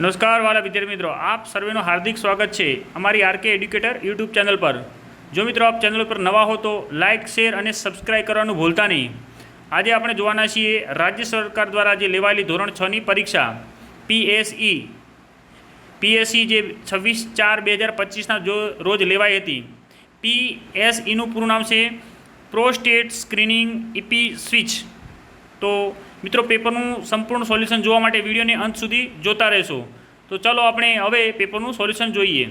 નમસ્કાર વાલા વિદ્યાર્થી મિત્રો. આપ સર્વેનું હાર્દિક સ્વાગત છે અમારી આરકે એડ્યુકેટર યુટ્યુબ ચેનલ પર. જો મિત્રો આપ ચેનલ પર નવા હો તો લાઇક શેર અને સબસ્ક્રાઇબ કરવાનું ભૂલતા નહીં. આજે આપણે જોવાના છીએ રાજ્ય સરકાર દ્વારા જે લેવાયેલી ધોરણ છની પરીક્ષા પીએસઈ પીએસસી જે છવ્વીસ ચાર બે હજાર પચીસના જો રોજ લેવાઈ હતી. પીએસઈનું પૂરું નામ છે, પ્રોસ્ટેટ સ્ક્રીનિંગ ઇપી સ્વિચ. તો મિત્રો, પેપરનું સંપૂર્ણ સોલ્યુશન જોવા માટે વિડીયોને અંત સુધી જોતા રહેશો. તો ચાલો આપણે હવે પેપરનું સોલ્યુશન જોઈએ.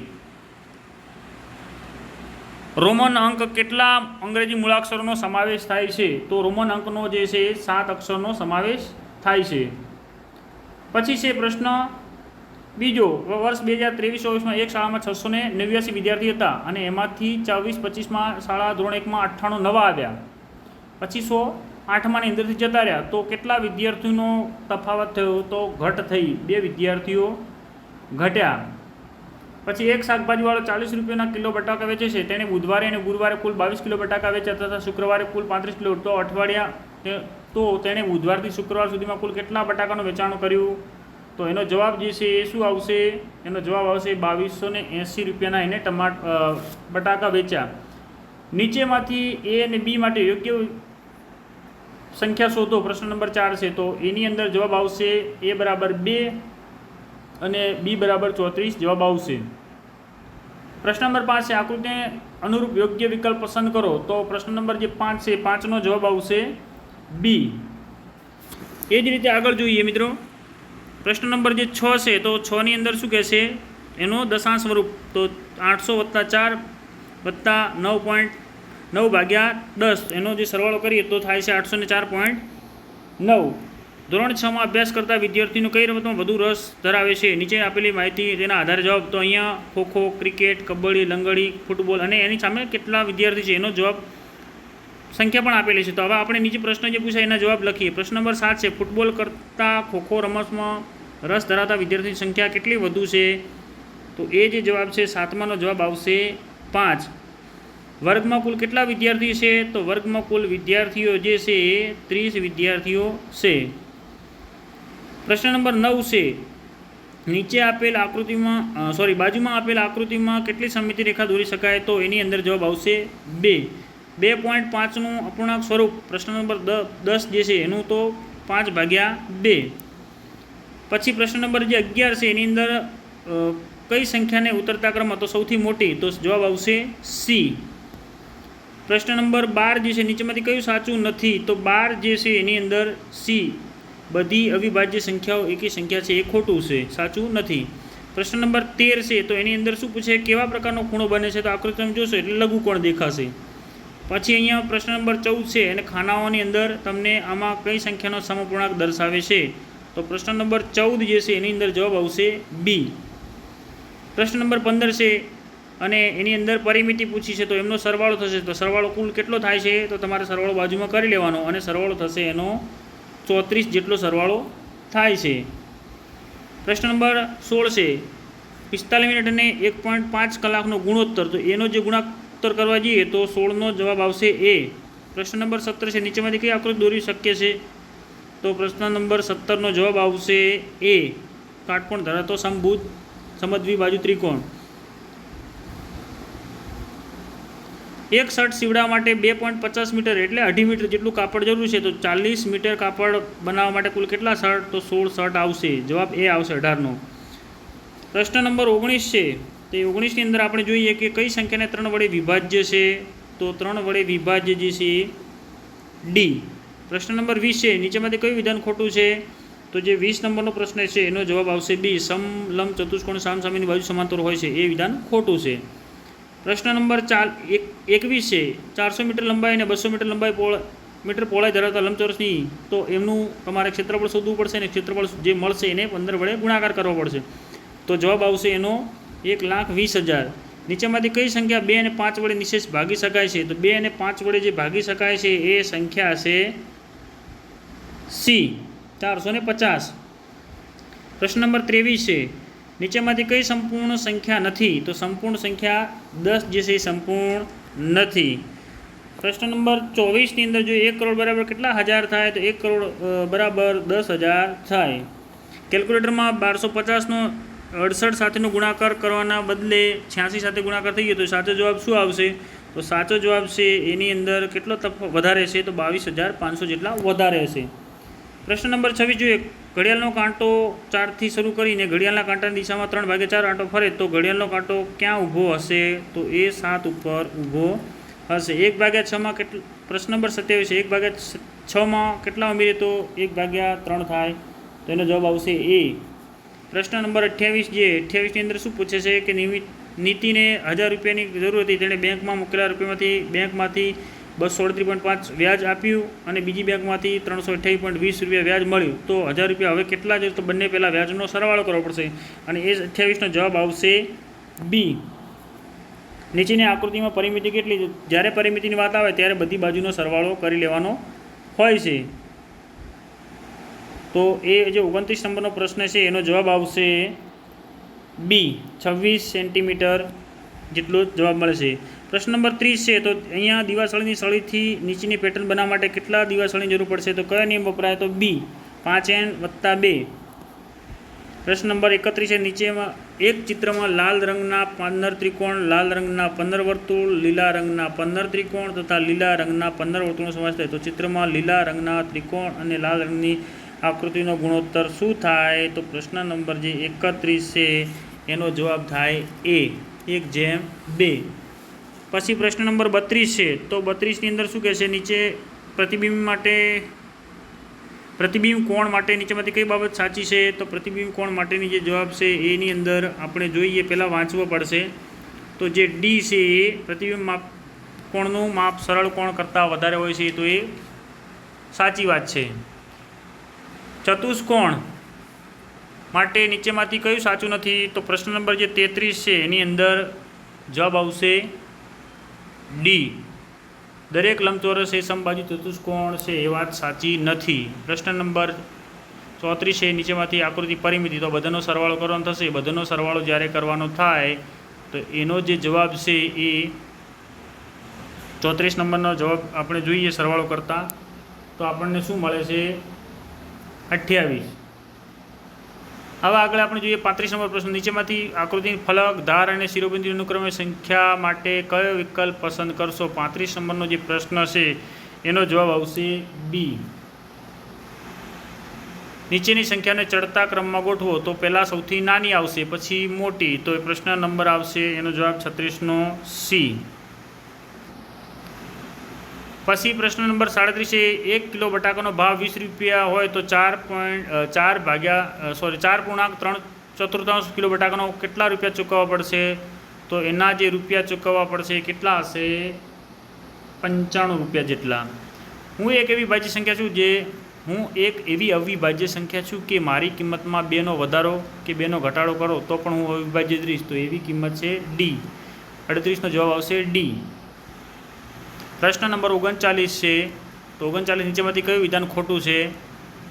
રોમન અંક કેટલા અંગ્રેજી મૂળાક્ષરોનો સમાવેશ થાય છે? તો રોમન અંકનો જે છે એ સાત અક્ષરનો સમાવેશ થાય છે. પછી છે પ્રશ્ન બીજો. વર્ષ બે હજાર ત્રેવીસ ચોવીસમાં એક શાળામાં છસો ને નેવ્યાસી વિદ્યાર્થી હતા અને એમાંથી ચોવીસ પચીસમાં શાળા ધોરણ એકમાં અઠ્ઠાણું નવા આવ્યા. પછી સો આઠમાની અંદરથી જતા રહ્યા. તો કેટલા વિદ્યાર્થીઓનો તફાવત થયો? તો ઘટ થઈ. બે વિદ્યાર્થીઓ ઘટ્યા. પછી એક શાકભાજીવાળો ચાલીસ રૂપિયાના કિલો બટાકા વેચે છે. તેણે બુધવારે અને ગુરુવારે કુલ બાવીસ કિલો બટાકા વેચ્યા તથા શુક્રવારે કુલ પાંત્રીસ કિલો. તો અઠવાડિયા તો તેણે બુધવારથી શુક્રવાર સુધીમાં કુલ કેટલા બટાકાનું વેચાણ કર્યું? તો એનો જવાબ જે છે એ શું આવશે? એનો જવાબ આવશે બાવીસો ને એંસી રૂપિયાના એને ટમાટ બટાકા વેચ્યા. નીચેમાંથી એ અને બી માટે યોગ્ય સંખ્યા શોધો, પ્રશ્ન નંબર ચાર છે, તો એની અંદર જવાબ આવશે એ બરાબર બે અને બી બરાબર ચોત્રીસ જવાબ આવશે. પ્રશ્ન નંબર પાંચ છે, આકૃતિને અનુરૂપ યોગ્ય વિકલ્પ પસંદ કરો, તો પ્રશ્ન નંબર જે પાંચ છે પાંચનો જવાબ આવશે બી. એ જ રીતે આગળ જોઈએ મિત્રો. પ્રશ્ન નંબર જે છ છે, તો છની અંદર શું કહેશે? એનો દશાંશ સ્વરૂપ, તો આઠસો વત્તા ચાર વત્તા નવ પોઈન્ટ નવ ભાગ્યા દસ. એનો જે સરવાળો કરીએ તો થાય છે આઠસો ચાર પોઈન્ટ નવ. ધોરણ છમાં અભ્યાસ કરતા વિદ્યાર્થીનો કઈ રમતમાં વધુ રસ ધરાવે છે? નીચે આપેલી માહિતી, તેના આધારે જવાબ તો અહીંયા ખોખો ક્રિકેટ, કબડ્ડી, લંગડી, ફૂટબોલ અને એની સામે કેટલા વિદ્યાર્થી છે? એનો જવાબ સંખ્યા પણ આપેલી છે. તો હવે આપણે નીચે પ્રશ્ન જે પૂછાય એના જવાબ લખીએ. પ્રશ્ન નંબર સાત છે, ફૂટબોલ કરતાં ખોખો રમતમાં રસ ધરાવતા વિદ્યાર્થીની સંખ્યા કેટલી વધુ છે? તો એ જે જવાબ છે, સાતમાનો જવાબ આવશે પાંચ. વર્ગમાં કુલ કેટલા વિદ્યાર્થીઓ છે? તો વર્ગમાં કુલ વિદ્યાર્થીઓ જે છે એ ત્રીસ વિદ્યાર્થીઓ છે. પ્રશ્ન નંબર નવ છે, નીચે આપેલ આકૃતિમાં સોરી બાજુમાં આપેલ આકૃતિમાં કેટલી સમિતિ રેખા દોરી શકાય? તો એની અંદર જવાબ આવશે બે. બે પોઈન્ટ પાંચનું અપૂર્ણાંક સ્વરૂપ, પ્રશ્ન નંબર દસ જે છે, એનું તો પાંચ ભાગ્યા બે. પછી પ્રશ્ન નંબર જે અગિયાર છે, એની અંદર કઈ સંખ્યાને ઉતરતા ક્રમમાં તો સૌથી મોટી, તો જવાબ આવશે સી. પ્રશ્ન નંબર બાર જે છે, નીચેમાંથી કયું સાચું નથી? તો બાર જે છે, એની અંદર સી. બધી અવિભાજ્ય સંખ્યાઓ એકી સંખ્યા છે, એ ખોટું છે, સાચું નથી. પ્રશ્ન નંબર તેર છે, તો એની અંદર શું પૂછે? કેવા પ્રકારનો ખૂણો બને છે? તો આકૃતિ તમે જોશો, એટલે લઘુકોણ દેખાશે. પછી અહીંયા પ્રશ્ન નંબર ચૌદ છે, અને ખાનાઓની અંદર તમને આમાં કઈ સંખ્યાનો સમપૂર્ણાંક દર્શાવે છે? તો પ્રશ્ન નંબર ચૌદ જે છે, એની અંદર જવાબ આવશે બી. પ્રશ્ન નંબર પંદર છે અને એની અંદર પરિમિતિ પૂછી છે, તો એમનો સરવાળો થશે. તો સરવાળો કુલ કેટલો થાય છે? તો તમારે સરવાળો બાજુમાં કરી લેવાનો અને સરવાળો થશે એનો ચોત્રીસ જેટલો સરવાળો થાય છે. પ્રશ્ન નંબર સોળ છે. પિસ્તાલીસ મિનિટ અને એક પોઈન્ટ પાંચ કલાકનો ગુણોત્તર. તો એનો જે ગુણાત્તર કરવા જઈએ, તો સોળનો જવાબ આવશે એ. પ્રશ્ન નંબર સત્તર છે. નીચેમાંથી કઈ આકૃતિ દોરવી શક્ય છે? તો પ્રશ્ન નંબર સત્તરનો જવાબ આવશે એ. કાટકોણ ધરાવતો સમભૂત સમદ્વી બાજુ ત્રિકોણ. એક શર્ટ સીવડાવવા માટે બે પોઈન્ટ પચાસ મીટર એટલે અઢી મીટર જેટલું કાપડ જરૂર છે, તો ચાલીસ મીટર કાપડ બનાવવા માટે કુલ કેટલા શર્ટ? તો સોળ શર્ટ આવશે. જવાબ એ આવશે અઢારનો. પ્રશ્ન નંબર ઓગણીસ છે. તો ઓગણીસની અંદર આપણે જોઈએ કે કઈ સંખ્યાને ત્રણ વડે વિભાજ્ય છે? તો ત્રણ વડે વિભાજ્ય જે છે ડી પ્રશ્ન નંબર વીસ છે. નીચેમાંથી કયું વિધાન ખોટું છે? તો જે વીસ નંબરનો પ્રશ્ન છે, એનો જવાબ આવશે બી સમલંબ ચતુષ્કોણ સામસામેની બાજુ સમાંતર હોય છે. એ વિધાન ખોટું છે. પ્રશ્ન નંબર ચાર, એક, એકવીસ છે. ચારસો મીટર લંબાઈ અને બસો મીટર લંબાઈ પોળ મીટર પહોળાઈ ધરાવતા લંબચોરસની, તો એમનું તમારે ક્ષેત્રફળ શોધવું પડશે અને ક્ષેત્રફળ જે મળશે એને પંદર વડે ગુણાકાર કરવો પડશે. તો જવાબ આવશે એનો એક લાખ વીસ હજાર. નીચેમાંથી કઈ સંખ્યા બે અને પાંચ વડે નિશેષ ભાગી શકાય છે? તો બે અને પાંચ વડે જે ભાગી શકાય છે એ સંખ્યા છે સી, ચારસો પચાસ. પ્રશ્ન નંબર ત્રેવીસ છે. નીચેમાંથી કઈ સંપૂર્ણ સંખ્યા નથી, તો સંપૂર્ણ સંખ્યા દસ જે છે એ સંપૂર્ણ નથી. પ્રશ્ન નંબર ચોવીસની અંદર જો એક કરોડ બરાબર કેટલા હજાર થાય, તો એક કરોડ બરાબર દસ હજાર થાય. કેલ્ક્યુલેટરમાં બારસો પચાસનો અડસઠ સાથેનો ગુણાકાર કરવાના બદલે છ્યાસી સાથે ગુણાકાર થઈ ગયો, તો સાચો જવાબ શું આવશે? તો સાચો જવાબ છે એની અંદર કેટલો તફ વધારે છે, તો બાવીસ હજાર પાંચસો જેટલા વધારે હશે. પ્રશ્ન નંબર છવ્વીસ જોઈએ. ઘડિયાળનો કાંટો ચારથી શરૂ કરીને ઘડિયાળના કાંટાની દિશામાં ત્રણ ભાગે ચાર આંટો ફરે તો ઘડિયાળનો કાંટો ક્યાં ઊભો હશે? તો એ સાત ઉપર ઊભો હશે. એક ભાગ્યા છમાં કેટલા, પ્રશ્ન નંબર સત્યાવીસ એક ભાગ્યા છમાં કેટલા ઉમેરીએ તો એક ભાગ્યા ત્રણ થાય? તો એનો જવાબ આવશે એ. પ્રશ્ન નંબર અઠ્યાવીસ જે અઠ્યાવીસની અંદર શું પૂછે છે કે નિમિત, નીતિને હજાર રૂપિયાની જરૂર હતી. તેણે બેંકમાં મૂકેલા રૂપિયામાંથી, બેંકમાંથી બસો અડત્રીસ પોઈન્ટ પાંચ વ્યાજ આપ્યું અને બીજી બેંકમાંથી ત્રણસો અઠ્યાવીસ પોઈન્ટ વીસ રૂપિયા વ્યાજ મળ્યું. તો હજાર રૂપિયા હવે કેટલા જોઈએ તો બંને પહેલાં વ્યાજનો સરવાળો કરવો પડશે. અને એ અઠ્યાવીસનો જવાબ આવશે બી નીચેની આકૃતિમાં પરિમિતિ કેટલી જ્યારે પરિમિતિની વાત આવે ત્યારે બધી બાજુનો સરવાળો કરી લેવાનો હોય છે. તો એ જે ઓગણત્રીસ નંબરનો પ્રશ્ન છે, એનો જવાબ આવશે બી છવ્વીસ સેન્ટીમીટર જેટલો જવાબ મળશે પ્રશ્ન નંબર ત્રીસ છે, તો અહીંયા દિવાસળીની સળીથી નીચેની પેટર્ન બનાવવા માટે કેટલા દિવાસળીની જરૂર પડશે? તો કયો નિયમ વપરાય? તો બી, પાંચ એન વત્તા બે. પ્રશ્ન નંબર એકત્રીસ છે, નીચેમાં એક ચિત્રમાં લાલ રંગના પંદર ત્રિકોણ, લાલ રંગના પંદર વર્તુળ, લીલા રંગના પંદર ત્રિકોણ તથા લીલા રંગના પંદર વર્તુળનો સમાવેશ થાય. તો ચિત્રમાં લીલા રંગના ત્રિકોણ અને લાલ રંગની આકૃતિનો ગુણોત્તર શું થાય? તો પ્રશ્ન નંબર જે એકત્રીસ છે, એનો જવાબ થાય એ. એક જેમ બે. પછી પ્રશ્ન નંબર બત્રીસ છે. તો બત્રીસની અંદર શું કહેશે? નીચે પ્રતિબિંબ માટે પ્રતિબિંબ કોણ માટે? નીચેમાંથી કઈ બાબત સાચી છે? તો પ્રતિબિંબ કોણ માટેની જે જવાબ છે, એની અંદર આપણે જોઈએ પહેલાં વાંચવો પડશે. તો જે ડી છે, એ પ્રતિબિંબ માપ કોણનું માપ સરળ કોણ કરતાં વધારે હોય છે તો એ સાચી વાત છે. ચતુષ્કોણ. માટે નીચેમાંથી કયું સાચું નથી? તો પ્રશ્ન નંબર જે તેત્રીસ છે, એની અંદર જવાબ આવશે ડી દરેક લંબચોરસ એ સમબાજુ ચતુષ્કોણ છે એ વાત સાચી નથી. પ્રશ્ન નંબર ચોત્રીસ છે, નીચેમાંથી આકૃતિ પરિમિતિ. તો બધાનો સરવાળો કરવાનો થશે. બધાનો સરવાળો જ્યારે કરવાનો થાય, તો એનો જે જવાબ છે એ ચોત્રીસ નંબરનો જવાબ આપણે જોઈએ સરવાળો કરતાં. તો આપણને શું મળે છે? અઠ્યાવીસ. હવે આગળ આપણે જોઈએ પાંત્રીસ નંબર પ્રશ્ન. નીચેમાંથી આકૃતિ, ફલક, ધાર અને શિરોબિંદુ અનુક્રમે સંખ્યા માટે કયો વિકલ્પ પસંદ કરશો? પાંત્રીસ નંબરનો જે પ્રશ્ન છે, એનો જવાબ આવશે બી નીચેની સંખ્યાને ચડતા ક્રમમાં ગોઠવો તો પહેલાં સૌથી નાની આવશે, પછી મોટી. તો એ પ્રશ્ન નંબર આવશે, એનો જવાબ છત્રીસનો સી પછી પ્રશ્ન નંબર સાડત્રીસ છે એક કિલો બટાકાનો ભાવ વીસ રૂપિયા હોય તો ચાર પોઈન્ટ ચાર ભાગ્યા સોરી ચાર પૂર્ણાંક ત્રણ ચતુર્થાંશ કિલો બટાકાનો કેટલા રૂપિયા ચૂકવવા પડશે? તો એના જે રૂપિયા ચૂકવવા પડશે એ કેટલા હશે? પંચાણું રૂપિયા જેટલા. હું એક એવી ભાજ્ય સંખ્યા છું જે, હું એક એવી અવિભાજ્ય સંખ્યા છું કે મારી કિંમતમાં બેનો વધારો કે બેનો ઘટાડો કરો તો પણ હું અવિભાજ્ય રહીશ. તો એવી કિંમત છે ડી. અડત્રીસનો જવાબ આવશે ડી. પ્રશ્ન નંબર ઓગણચાલીસ છે. તો ઓગણચાલીસ નીચેમાંથી કયું વિધાન ખોટું છે?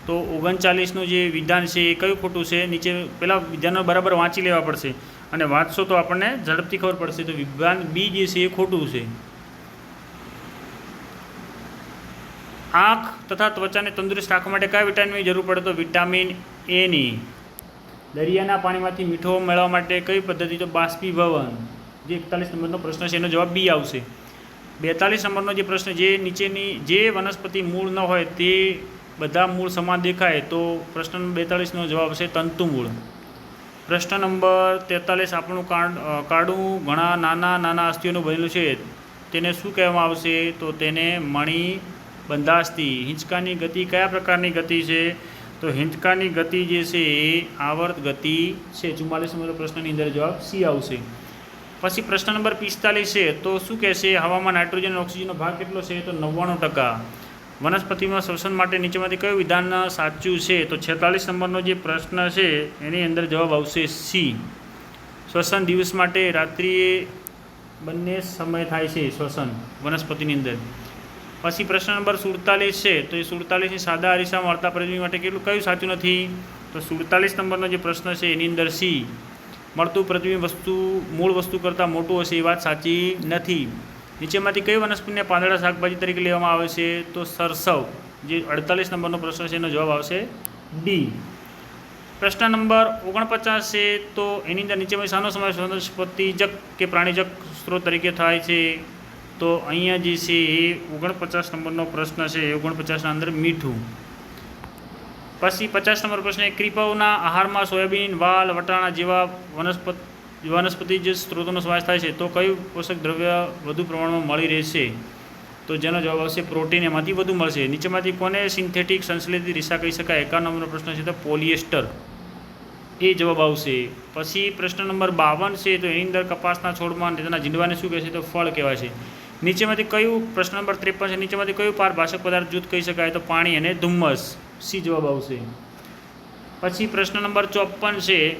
તો ઓગણચાલીસનું જે વિધાન છે એ કયું ખોટું છે? નીચે પહેલાં વિધાનો બરાબર વાંચી લેવા પડશે. અને વાંચશો તો આપણને ઝડપથી ખબર પડશે તો વિધાન બી જે છે એ ખોટું છે. આંખ તથા ત્વચાને તંદુરસ્ત રાખવા માટે કયા વિટામિનની જરૂર પડે? તો વિટામિન એની દરિયાના પાણીમાંથી મીઠો મેળવવા માટે કઈ પદ્ધતિ? તો બાષ્પીભવન. જે એકતાલીસ નંબરનો પ્રશ્ન છે, એનો જવાબ બી આવશે. બેતાલીસ નંબરનો જે પ્રશ્ન, જે નીચેની, જે વનસ્પતિ મૂળ ન હોય તે બધા મૂળ સમાન દેખાય, તો પ્રશ્ન બેતાલીસનો જવાબ છે તંતુ મૂળ. પ્રશ્ન નંબર તેતાલીસ, આપણું કાર્ડ કાડું ઘણા નાના નાના અસ્થિઓનું બનેલું છે. તેને શું કહેવામાં આવશે? તો તેને મણી બંધાસ્તી. હિંચકાની ગતિ કયા પ્રકારની ગતિ છે? તો હિંચકાની ગતિ જે છે એ આવર્ત ગતિ છે. ચુમ્માલીસ નંબર પ્રશ્નની અંદર જવાબ સી આવશે. પછી પ્રશ્ન નંબર પિસ્તાલીસ છે, તો શું કહેશે હવામાં નાઇટ્રોજન ઓક્સિજનનો ભાગ કેટલો છે, તો નવ્વાણું ટકા. વનસ્પતિમાં શ્વસન માટે નીચેમાંથી કયું વિધાન સાચું છે, તો છેતાલીસ નંબરનો જે પ્રશ્ન છે, એની અંદર જવાબ આવશે સી. શ્વસન દિવસ માટે રાત્રિએ બંને સમય થાય છે શ્વસન વનસ્પતિની અંદર. પછી પ્રશ્ન નંબર સુડતાલીસ છે, તો એ સુડતાલીસની સાદા અરીસામાં મળતા પ્રતિબિંબ માટે કેટલું, કયું સાચું નથી? તો સુડતાલીસ નંબરનો જે પ્રશ્ન છે, એની અંદર સી. મળતું પ્રતિબિંબ વસ્તુ, મૂળ વસ્તુ કરતાં મોટું હશે એ વાત સાચી નથી. નીચેમાંથી કઈ વનસ્પતિને પાંદડા શાકભાજી તરીકે લેવામાં આવે છે? તો સરસવ. જે અડતાલીસ નંબરનો પ્રશ્ન છે, એનો જવાબ આવશે ડી પ્રશ્ન નંબર ઓગણપચાસ છે, તો એની અંદર નીચેમાં શાનો સમાવેશ વનસ્પતિજક કે પ્રાણીજક સ્ત્રોત તરીકે થાય છે. તો અહીંયા જે છે, એ ઓગણપચાસ નંબરનો પ્રશ્ન છે, એ ઓગણપચાસના અંદર મીઠું. પછી પચાસ નંબર પ્રશ્ન એ ક્રિપાઓના આહારમાં સોયાબીન, વાલ, વટાણા જેવા વનસ્પતિ વનસ્પતિ જે સ્ત્રોતોનો સમાવેશ થાય છે. તો કયું પોષક દ્રવ્ય વધુ પ્રમાણમાં મળી રહેશે? તો જેનો જવાબ આવશે, પ્રોટીન. એમાંથી વધુ મળશે. નીચેમાંથી કોને સિન્થેટિક સંશ્લેષિત રિસા કહી શકાય? એકાવન નંબરનો પ્રશ્ન છે, તો પોલિએસ્ટર. એ જવાબ આવશે. પછી પ્રશ્ન નંબર બાવન છે, તો એની અંદર કપાસના છોડમાં તેના જીંડવાને શું કહેશે તો ફળ કહેવાય છે. નીચેમાંથી કયું, પ્રશ્ન નંબર ત્રેપન છે, નીચેમાંથી કયું પારભાષક પદાર્થ જૂથ કહી શકાય? તો પાણી અને ધુમ્મસ. સી જવાબ આવશે. પછી પ્રશ્ન નંબર ચોપન છે,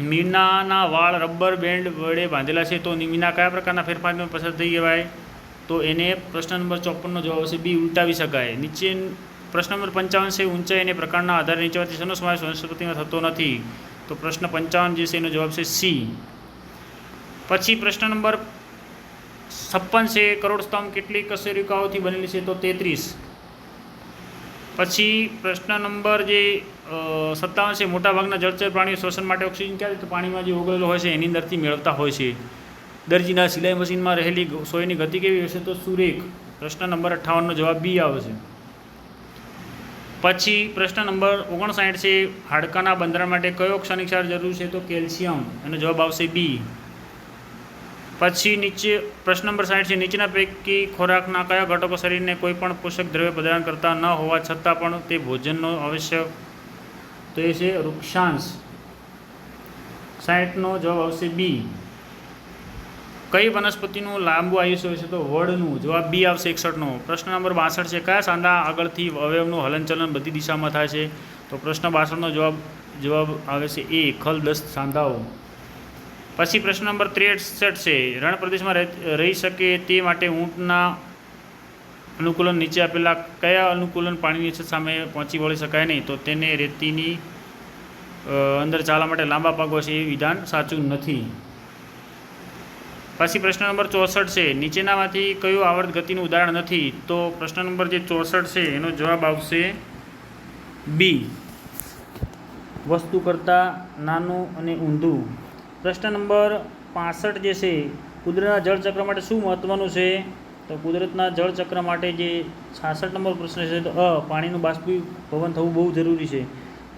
મીનાના વાળ રબર બેન્ડ વડે બાંધેલા છે, તો મીના કયા પ્રકારના ફેરફારનો પસાર થઈ કહેવાય તો એને પ્રશ્ન નંબર ચોપનનો જવાબ આવશે, બી ઉલટાવી શકાય. નીચે પ્રશ્ન નંબર પંચાવન છે, ઊંચાઈ અને પ્રકારના આધારે નીચેવાથી શેનો સમાવેશ વનસ્પતિમાં થતો નથી? તો પ્રશ્ન પંચાવન જે છે, એનો જવાબ છે સી. પછી પ્રશ્ન નંબર છપ્પન છે કરોડ સ્તંભ કેટલી કસેરિકાઓથી બનેલી છે, તો તેત્રીસ. પછી પ્રશ્ન નંબર જે સત્તાવન છે, મોટાભાગના જળચર પ્રાણીઓ શ્વસન માટે ઓક્સિજન ક્યારે તો પાણીમાં જે ઓગળેલો હોય છે, એની અંદરથી મેળવતા હોય છે. દરજીના સિલાઈ મશીનમાં રહેલી સોયની ગતિ કેવી હશે તો સુરેખ? પ્રશ્ન નંબર અઠ્ઠાવનનો જવાબ બી આવશે પછી પ્રશ્ન નંબર ઓગણસાઠ છે, હાડકાના બંધારણ માટે કયો ક્ષણિક સાર જરૂર છે તો કેલ્શિયમ? એનો જવાબ આવશે બી. પછી નીચે, પ્રશ્ન નંબર સાઠ છે, નીચેના પૈકી ખોરાકના કયા ઘટકો શરીરને કોઈ પણ પોષક દ્રવ્ય પ્રદાન કરતા ન હોવા છતાં પણ તે ભોજનનો આવશ્યક તો એ છે વૃક્ષાંશ સાઠનો જવાબ આવશે બી. કઈ વનસ્પતિનું લાંબુ આયુષ્ય હોય છે તો વડનું? જવાબ બી આવશે એકસઠનો. પ્રશ્ન નંબર બાસઠ છે, કયા સાંધા આગળથી અવયવનું હલનચલન બધી દિશામાં થાય છે? તો પ્રશ્ન બાસઠનો જવાબ જવાબ આવે છે એ ખલ દસ સાંધાઓ. પછી પ્રશ્ન નંબર ત્રેસઠ છે, રણ પ્રદેશમાં રહે- શકે તે માટે ઊંટના અનુકૂલન નીચે આપેલા કયા અનુકૂલન પાણીની અછત સામે પહોંચી વળી શકાય નહીં? તો તેને રેતીની અંદર ચાલવા માટે લાંબા પાગો છે એ વિધાન સાચું નથી. પછી પ્રશ્ન નંબર ચોસઠ છે, નીચેનામાંથી કયું આવર્ત ગતિનું ઉદાહરણ નથી? તો પ્રશ્ન નંબર જે ચોસઠ છે, એનો જવાબ આવશે બી. વસ્તુ કરતાં નાનું અને ઊંધું. પ્રશ્ન નંબર પાસઠ જે છે, કુદરતના જળચક્ર માટે શું મહત્ત્વનું છે? તો કુદરતના જળચક્ર માટે જે છાસઠ નંબર પ્રશ્ન છે, તો અ, પાણીનું બાષ્પીભવન થવું બહુ જરૂરી છે.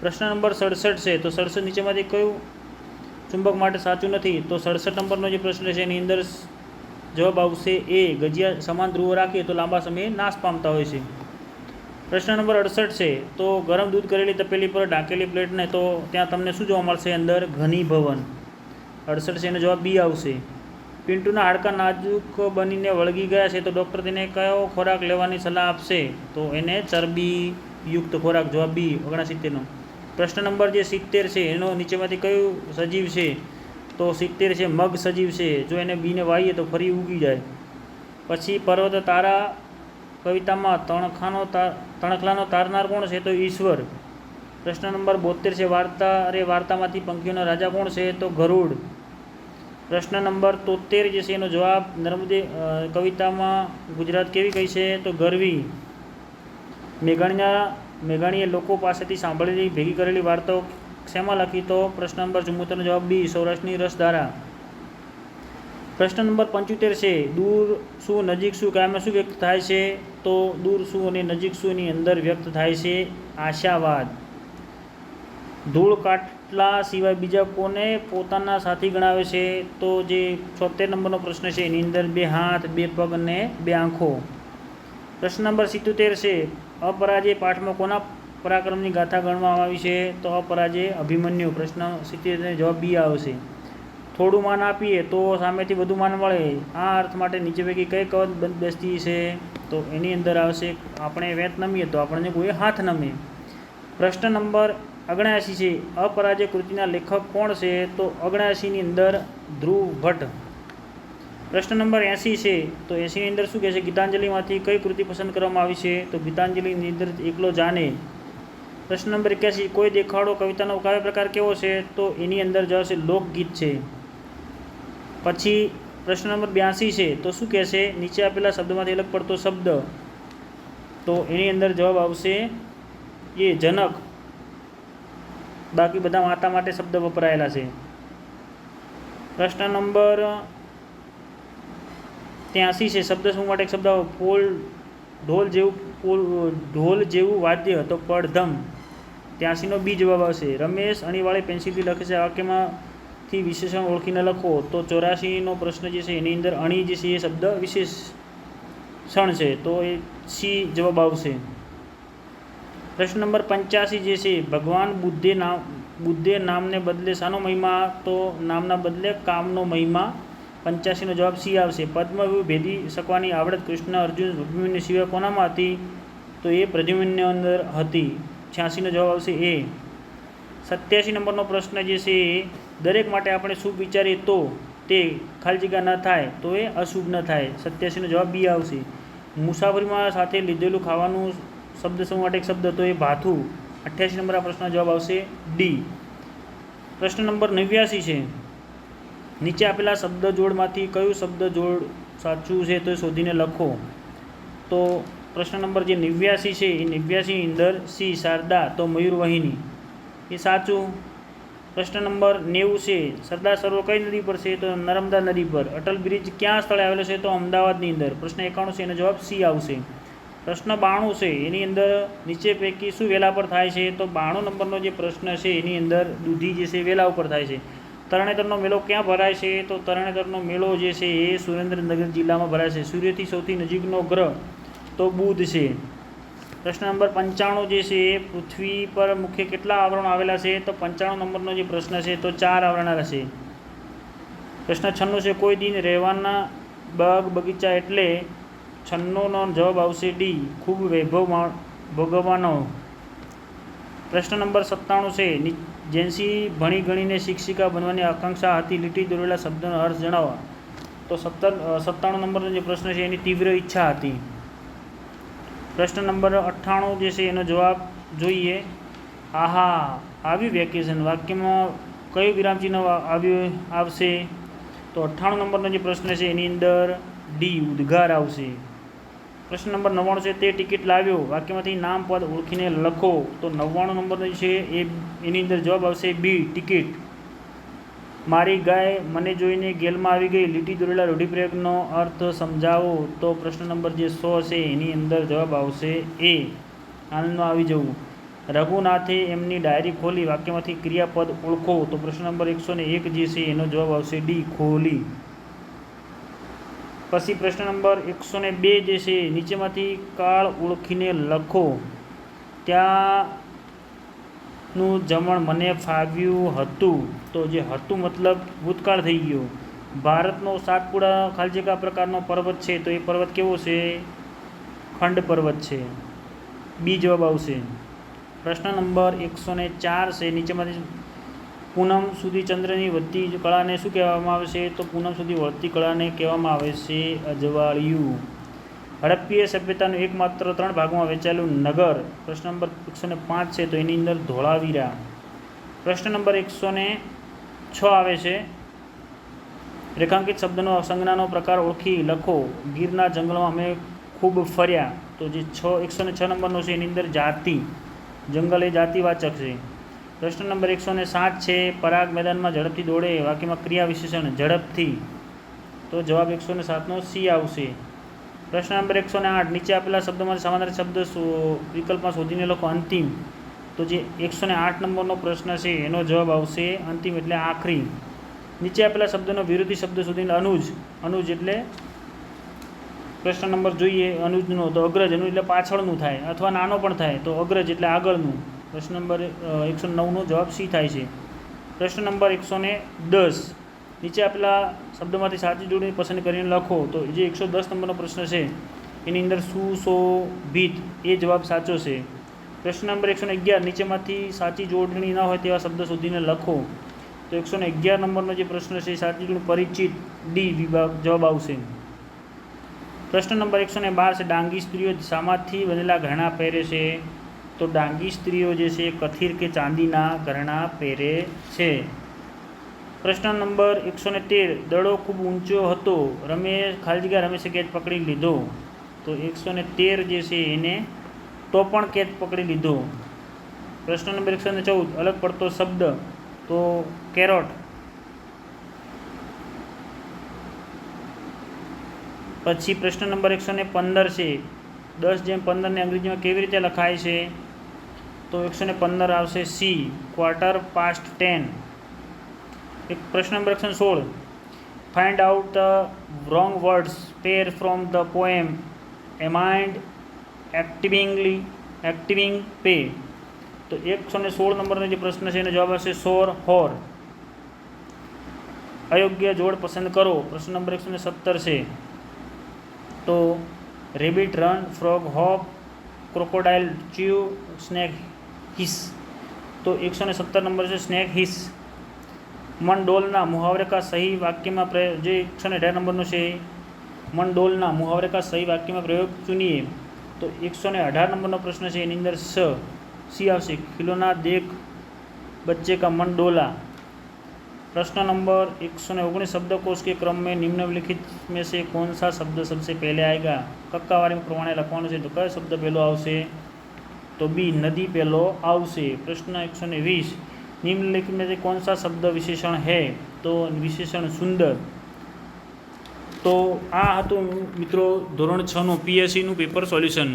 પ્રશ્ન નંબર સડસઠ છે, તો સડસઠ નીચેમાંથી કયું ચુંબક માટે સાચું નથી? તો સડસઠ નંબરનો જે પ્રશ્ન છે, એની અંદર જવાબ આવશે એ, ગજિયા સમાન ધ્રુવો રાખીએ તો લાંબા સમયે નાશ પામતા હોય છે. પ્રશ્ન નંબર અડસઠ છે, તો ગરમ દૂધ કરેલી તપેલી પર ઢાંકેલી પ્લેટને તો ત્યાં તમને શું જોવા મળશે? અંદર ઘનીભવન. અડસઠ છે એનો જવાબ બી આવશે. પિન્ટુના હાડકાં નાજુક બનીને વળગી ગયા છે તો ડૉક્ટર તેને કયો ખોરાક લેવાની સલાહ આપશે? તો એને ચરબીયુક્ત ખોરાક જવાબ બી, ઓગણસિત્તેરનો. પ્રશ્ન નંબર જે સિત્તેર છે, એનો નીચેમાંથી કયું સજીવ છે? તો સિત્તેર છે, મગ સજીવ છે. જો એને બીને વાઈએ તો ફરી ઉગી જાય. પછી પર્વત તારા કવિતામાં તણખાનો તાર તણખલાનો તારનાર કોણ છે? તો ઈશ્વર. પ્રશ્ન નંબર બોતેર છે, વાર્તા, અરે વાર્તામાંથી પંખીઓના રાજા કોણ છે? તો ગરુડ. પ્રશ્ન નંબર તોતેર જે છે એનો જવાબ નર્મદે કવિતામાં ગુજરાત કેવી કહી છે? તો ગરવી. મેઘાણીના, મેઘાણીએ લોકો પાસેથી સાંભળેલી, ભેગી કરેલી વાર્તાઓ શેમાં લખી? તો પ્રશ્ન નંબર ચુમ્મોતેરનો જવાબ બી, સૌરાષ્ટ્રની રસધારા. પ્રશ્ન નંબર પંચોતેર છે, દૂર શું નજીક શું કાયમાં શું વ્યક્ત થાય છે? તો દૂર શું અને નજીક શુંની અંદર વ્યક્ત થાય છે? આશાવાદ. ધૂળ કાટલા સિવાય બીજા કોને પોતાના સાથી ગણાવે છે? તો જે છોતેર નંબરનો પ્રશ્ન છે, એની અંદર બે હાથ, બે પગ અને બે આંખો. પ્રશ્ન નંબર સિત્તોતેર છે અપરાજય પાઠમાં કોના પરાક્રમની ગાથા ગણવામાં આવી છે? તો અપરાજય અભિમન્યુ. પ્રશ્ન સિત્તોતેર જવાબ બી આવશે થોડું માન આપીએ તો સામેથી વધુ માન મળે. આ અર્થ માટે નીચે પૈકી કઈ બંધ બેસતી છે? તો એની અંદર આવશે, આપણે વેત નમીએ તો આપણને કોઈ હાથ નમે. પ્રશ્ન નંબર અગણ્યાસી છે. અપરાજય કૃતિના લેખક કોણ છે તો અગણ્યાસીની અંદર ધ્રુવ ભટ્ટ. પ્રશ્ન નંબર એંસી છે. તો એંસીની અંદર શું કહે છે? ગીતાંજલિમાંથી કઈ કૃતિ પસંદ કરવામાં આવી છે? તો ગીતાંજલિની અંદર એકલો જાને પ્રશ્ન નંબર એક્યાસી, કોઈ દેખાડો કવિતાનો કાવ્ય પ્રકાર કેવો છે? તો એની અંદર જવાબ છે લોકગીત છે. પછી પ્રશ્ન નંબર બ્યાસી છે. તો શું કહે છે? નીચે આપેલા શબ્દમાંથી અલગ પડતો શબ્દ. તો એની અંદર જવાબ આવશે એ જનક. બાકી બધા માતા માટે શબ્દ વપરાયેલા છે. પ્રશ્ન નંબર ત્યાંસી છે, શબ્દ શું માટે શબ્દ પોલ, ઢોલ જેવું ઢોલ જેવું વાદ્ય તો પડધમ. ત્યાંસીનો બી જવાબ આવશે. રમેશ અણીવાળે પેન્સિલથી લખે છે વાક્યમાંથી વિશેષણ ઓળખીને લખો. તો ચોરાશીનો પ્રશ્ન જે છે, એની અંદર અણી જે છે, એ શબ્દ વિશેષણ છે. તો એ સી જવાબ આવશે. પ્રશ્ન નંબર પંચ્યાસી જે છે, ભગવાન બુદ્ધે નામ, બુદ્ધે નામને બદલે શાનો મહિમા? તો નામના બદલે કામનો મહિમા. પંચ્યાસીનો જવાબ સી આવશે. પદ્મવ્યૂહ ભેદી શકવાની આવડત કૃષ્ણ, અર્જુન અભિમન્યુ સિવાય કોનામાં હતી? તો એ પ્રદ્યુમ્નની અંદર હતી. છ્યાસીનો જવાબ આવશે એ. સત્યાસી નંબરનો પ્રશ્ન જે છે એ દરેક માટે આપણે શુભ વિચારીએ તો તે ખાલી જગ્યા ન થાય, તો એ અશુભ ન થાય. સત્યાસીનો જવાબ બી આવશે. મુસાફરીમાં સાથે લીધેલું ખાવાનું શબ્દ સમૂહ એક શબ્દ તો એ ભાથું. અઠ્યાસી નંબર આ પ્રશ્નનો જવાબ આવશે ડી પ્રશ્ન નંબર નેવ્યાસી છે. નીચે આપેલા શબ્દ જોડમાંથી કયું શબ્દ જોડ સાચું છે તો શોધીને લખો. તો પ્રશ્ન નંબર જે નેવ્યાસી છે, એ નેવ્યાસીની અંદર સી શારદા, તો મયુરવાહિની. એ સાચું? પ્રશ્ન નંબર નેવું છે. સરદાર સરોવર કઈ નદી પર છે? તો નર્મદા નદી પર. અટલ બ્રિજ ક્યાં સ્થળે આવેલો છે? તો અમદાવાદની અંદર. પ્રશ્ન એકાણું છે, એનો જવાબ સી આવશે. પ્રશ્ન બાણું છે. એની અંદર નીચે પૈકી શું વેલા પર થાય છે? તો બાણું નંબરનો જે પ્રશ્ન છે, એની અંદર દૂધી જે છે, વેલા ઉપર થાય છે. તરણેતરનો મેળો ક્યાં ભરાય છે? તો તરણેતરનો મેળો જે છે, એ સુરેન્દ્રનગર જિલ્લામાં ભરાય છે. સૂર્યથી સૌથી નજીકનો ગ્રહ તો બુધ છે. પ્રશ્ન નંબર પંચાણું જે છે, એ પૃથ્વી પર મુખ્ય કેટલા આવરણો આવેલા છે? તો પંચાણું નંબરનો જે પ્રશ્ન છે, તો ચાર આવરણ હશે પ્રશ્ન છન્નું છે, કોઈ દિન રહેવાના બાગ બગીચા એટલે છન્નુંનો જવાબ આવશે ડી. ખૂબ વૈભવ ભોગવવાનો. પ્રશ્ન નંબર સત્તાણું છે. જેન્સી ભણી ગણીને શિક્ષિકા બનવાની આકાંક્ષા હતી લીટી દોરેલા શબ્દનો અર્થ જણાવવા તો સત્તર સત્તાણું નંબરનો જે પ્રશ્ન છે, એની તીવ્ર ઈચ્છા હતી. પ્રશ્ન નંબર અઠ્ઠાણું જે છે, એનો જવાબ જોઈએ. આહા આવ્યું વેકેશન વાક્યમાં કયું વિરામચિહ્ન આવ્યું, આવશે? તો અઠ્ઠાણું નંબરનો જે પ્રશ્ન છે, એની અંદર ડી, ઉદ્ગાર આવશે. પ્રશ્ન નંબર નવ્વાણું છે, તે ટિકિટ લાવ્યો. વાક્યમાંથી નામ પદ ઓળખીને લખો. તો નવ્વાણું નંબરનો છે, એ એની અંદર જવાબ આવશે બી, ટિકિટ. મારી ગાય મને જોઈને ગેલમાં આવી ગઈ. લીટી દોરેલા રૂઢિપ્રયોગનો અર્થ સમજાવો. તો પ્રશ્ન નંબર જે સો છે, એની અંદર જવાબ આવશે એ. આનંદમાં આવી જવું. રઘુનાથે એમની ડાયરી ખોલી. વાક્યમાંથી ક્રિયાપદ ઓળખો. તો પ્રશ્ન નંબર એકસો ને એક જે છે, એનો જવાબ આવશે ડી, ખોલી. પછી પ્રશ્ન નંબર એકસો ને બે જે છે, નીચેમાંથી કાળ ઓળખીને લખો. ત્યાંનું જમણ મને ફાવ્યું હતું. તો જે હતું મતલબ ભૂતકાળ થઈ ગયો. ભારતનો સાતપુડા ખાલી પ્રકારનો પર્વત છે, તો એ પર્વત કેવો છે? ખંડ પર્વત છે. બી જવાબ આવશે. પ્રશ્ન નંબર એકસો ને ચાર છે, નીચેમાંથી પૂનમ સુધી ચંદ્રની વધતી કળાને શું કહેવામાં આવે છે? તો પૂનમ સુધી વધતી કળાને કહેવામાં આવે છે અજવાળિયું. હડપ્પીય સભ્યતાનું એકમાત્ર ત્રણ ભાગમાં વહેંચાયેલું નગર પ્રશ્ન નંબર એકસો ને પાંચ છે, તો એની અંદર ધોળાવીરા. પ્રશ્ન નંબર એકસો ને છ આવે છે. રેખાંકિત શબ્દનો સંજ્ઞાનો પ્રકાર ઓળખી લખો. ગીરના જંગલમાં અમે ખૂબ ફર્યા. તો જે છ, એકસો ને છ નંબરનો છે, એની અંદર જાતિ. જંગલ એ જાતિવાચક છે. પ્રશ્ન નંબર એકસો ને સાત છે, પરાગ મેદાનમાં ઝડપથી દોડે, વાક્યમાં ક્રિયા વિશેષણ, ઝડપથી. તો જવાબ એકસો ને સાતનો સી આવશે. પ્રશ્ન નંબર એકસો ને આઠ, નીચે આપેલા શબ્દોમાંથી સમાનાર્થી શબ્દ વિકલ્પમાં શોધીને લખો અંતિમ. તો જે એકસો ને આઠ નંબરનો પ્રશ્ન છે, એનો જવાબ આવશે અંતિમ એટલે આખરી. નીચે આપેલા શબ્દનો વિરોધી શબ્દ શોધીને અનુજ. અનુજ એટલે પ્રશ્ન નંબર જોઈએ, અનુજનો. તો અગ્રજ, અનુજ એટલે પાછળનું થાય, અથવા નાનો પણ થાય, તો અગ્રજ એટલે આગળનું. પ્રશ્ન નંબર એકસો નવનો જવાબ સી થાય છે. પ્રશ્ન નંબર એકસો ને દસ. નીચે આપેલા શબ્દમાંથી સાચી જોડણી પસંદ કરીને લખો તો જે એકસો દસ નંબરનો પ્રશ્ન છે, એની અંદર સુશોભિત એ જવાબ સાચો છે. પ્રશ્ન નંબર એકસો અગિયાર. નીચેમાંથી સાચી જોડણી ન હોય તેવા શબ્દ શોધીને લખો તો એકસો ને અગિયાર નંબરનો જે પ્રશ્ન છે સાચી જોડણી પરિચિત ડી વિભાગ જવાબ આવશે. પ્રશ્ન નંબર એકસો બાર છે, ડાંગી સ્ત્રીઓ શામાંથી બનેલા ઘણા પહેરે છે. તો ડાંગી સ્ત્રીઓ જે છે કથિર કે ચાંદીના ઘરણા પહેરે છે. પ્રશ્ન નંબર એકસો ને તેર, દડો ખૂબ ઊંચો હતો. રમેશ ખાલી જગ્યા રમેશે કેચ પકડી લીધો? તો એકસો ને તેર જે છે એને તો પણ કેચ પકડી લીધો. પ્રશ્ન નંબર એકસો ને ચૌદ, અલગ પડતો શબ્દ, તો કેરોટ. પછી પ્રશ્ન નંબર એકસો ને પંદર છે, દસ જેમ પંદરને અંગ્રેજીમાં કેવી રીતે લખાય છે? તો એકસો પંદર આવશે સી ક્વાર્ટર પાસ્ટ ટેન એક પ્રશ્ન નંબર એકસો સોળ. Find out the wrong words pair from the poem એમાઇન્ડ એક્ટિવિંગલી એક્ટિવિંગ પે તો એકસો ને સોળ નંબરનો જે પ્રશ્ન છે, એનો જવાબ આવશે સોર, હોર. અયોગ્ય જોડ પસંદ કરો. પ્રશ્ન નંબર એકસો ને સત્તર છે. તો rabbit run frog hop crocodile chew snake his તો એકસો ને સત્તર નંબર છે સ્નેક હિસ મંડોલના મુહાવરે કા સહી વાક્યમાં પ્રયોગ જે એકસો ને અઢાર નંબરનું છે મંડોલના મુહાવરે કા સહી વાક્યમાં પ્રયોગ ચૂનીએ તો એકસો ને અઢાર નંબરનો પ્રશ્ન છે એની અંદર સ સી આવશે ખિલોના દેખ બચ્ચે કા મન डोला प्रश्न नंबर एक सौ उन्नीस शब्दकोश के क्रम में निम्नलिखित में से कौन सा शब्द सबसे पहले आएगा કક્કાવાળી પ્રમાણે લખવાનું છે તો કયો શબ્દ પહેલો આવશે તો બી નદી પહેલો આવશે પ્રશ્ન એકસો ને વીસ निम्नलिखित में से कौन सा शब्द विशेषण है તો વિશેષણ સુંદર તો આ હતું મિત્રો ધોરણ છનું પીએસસીનું પેપર સોલ્યુશન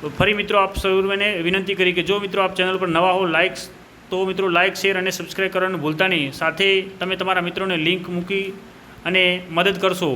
તો ફરી મિત્રો આપ સૌને વિનંતી કરી કે જો મિત્રો આપ ચેનલ પર નવા હો લાઇક્સ તો મિત્રો લાઇક શેર અને સબસ્ક્રાઈબ કરવાનું ભૂલતા નહીં સાથે તમે તમારા મિત્રોને લિંક મૂકી અને મદદ કરશો